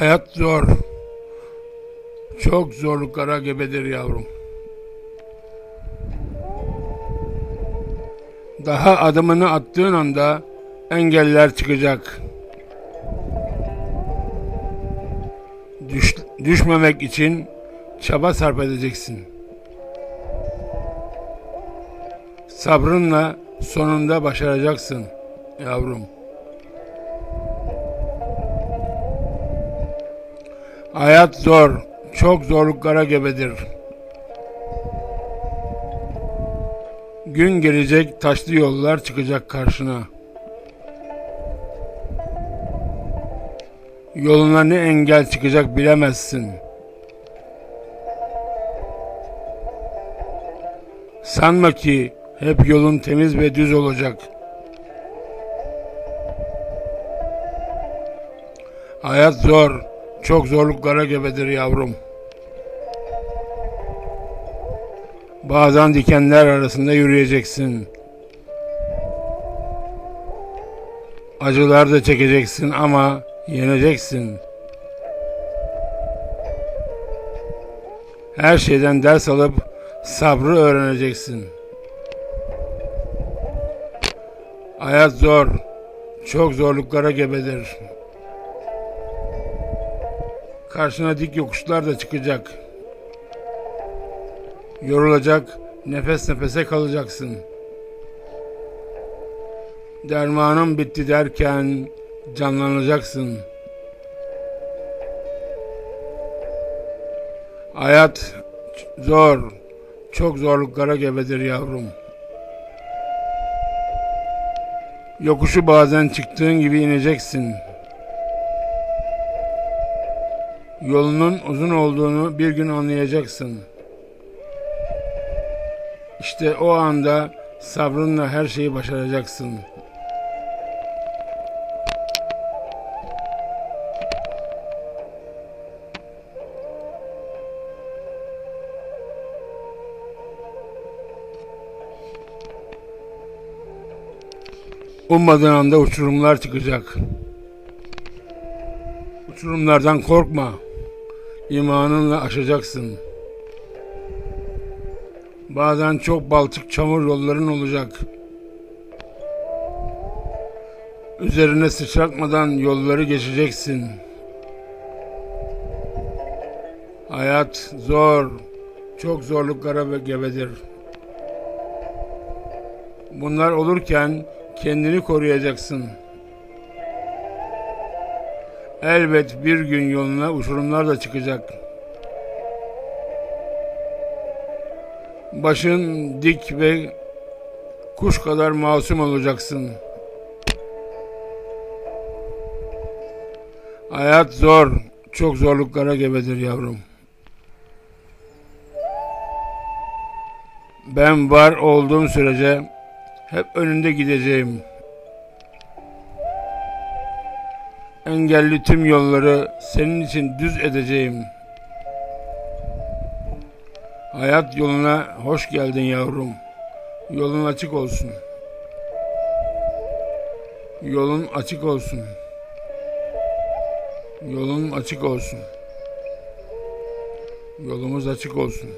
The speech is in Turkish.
Hayat zor. Çok zorluklara gebedir yavrum. Daha adımını attığın anda engeller çıkacak. Düş, düşmemek için çaba sarf edeceksin. Sabrınla sonunda başaracaksın yavrum. Hayat zor, çok zorluklara gebedir. Gün gelecek taşlı yollar çıkacak karşına. Yoluna ne engel çıkacak bilemezsin. Sanma ki hep yolun temiz ve düz olacak. Hayat zor, çok zorluklara gebedir yavrum. Bazen dikenler arasında yürüyeceksin. Acılar da çekeceksin ama yeneceksin. Her şeyden ders alıp sabrı öğreneceksin. Hayat zor, çok zorluklara gebedir. Karşına dik yokuşlar da çıkacak. Yorulacak, nefes nefese kalacaksın. Dermanın bitti derken canlanacaksın. Hayat zor, çok zorluklara gebedir yavrum. Yokuşu bazen çıktığın gibi ineceksin. Yolunun uzun olduğunu bir gün anlayacaksın. İşte o anda sabrınla her şeyi başaracaksın. Ummadığın anda uçurumlar çıkacak. Uçurumlardan korkma. İmanınla aşacaksın. Bazen çok balçık çamur yolların olacak. Üzerine sıçratmadan yolları geçeceksin. Hayat zor, çok zorluklara ve gebedir. Bunlar olurken kendini koruyacaksın. Elbet bir gün yoluna uçurumlar da çıkacak. Başın dik ve kuş kadar masum olacaksın. Hayat zor, çok zorluklara gebedir yavrum. Ben var olduğum sürece hep önünde gideceğim. Engelli tüm yolları senin için düz edeceğim. Hayat yoluna hoş geldin yavrum. Yolun açık olsun. Yolun açık olsun. Yolun açık olsun. Yolumuz açık olsun.